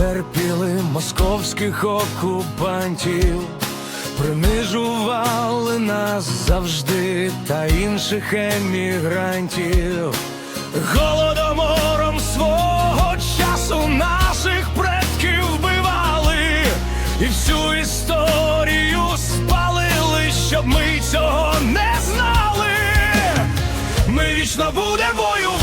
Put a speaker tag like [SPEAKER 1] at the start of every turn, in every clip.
[SPEAKER 1] терпіли московських окупантів, принижували нас завжди та інших емігрантів. Голодомором свого часу наших предків вбивали і всю історію спалили, щоб ми цього не знали. Ми вічно будемо воювати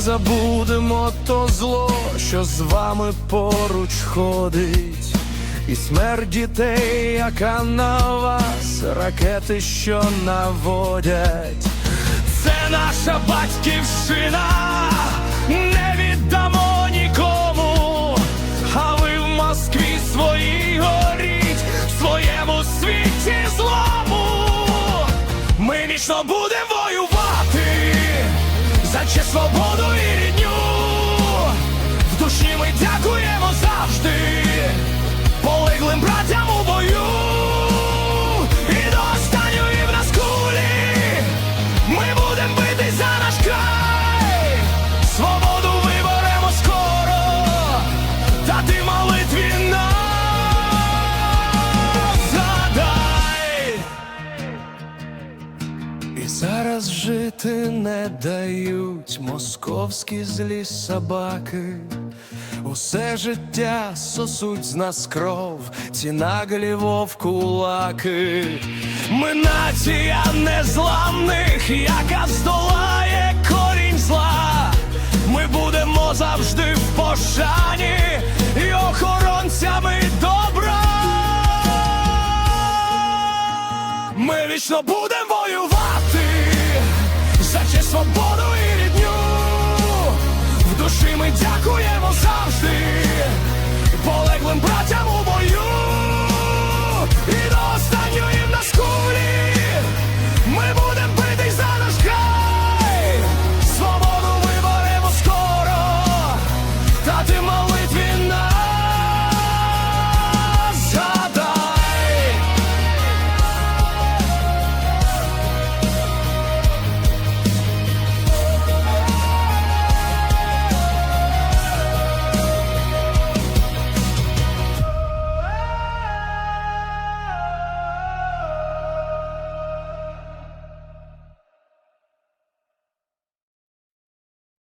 [SPEAKER 1] забудемо то зло, що з вами поруч ходить, і смерть дітей, яка на вас, ракети, що наводять. Це наша батьківщина, свободу і рідню. В душі ми дякуємо завжди, зараз жити не дають московські злі собаки. Усе життя сосуть з нас кров, ці наглі вовкулаки. Ми нація незламних, яка здолає корінь зла. Ми будемо завжди в пошані і охоронцями добра. Ми вічно будемо воювати за честь, свободу і рідню. В душі ми дякуємо.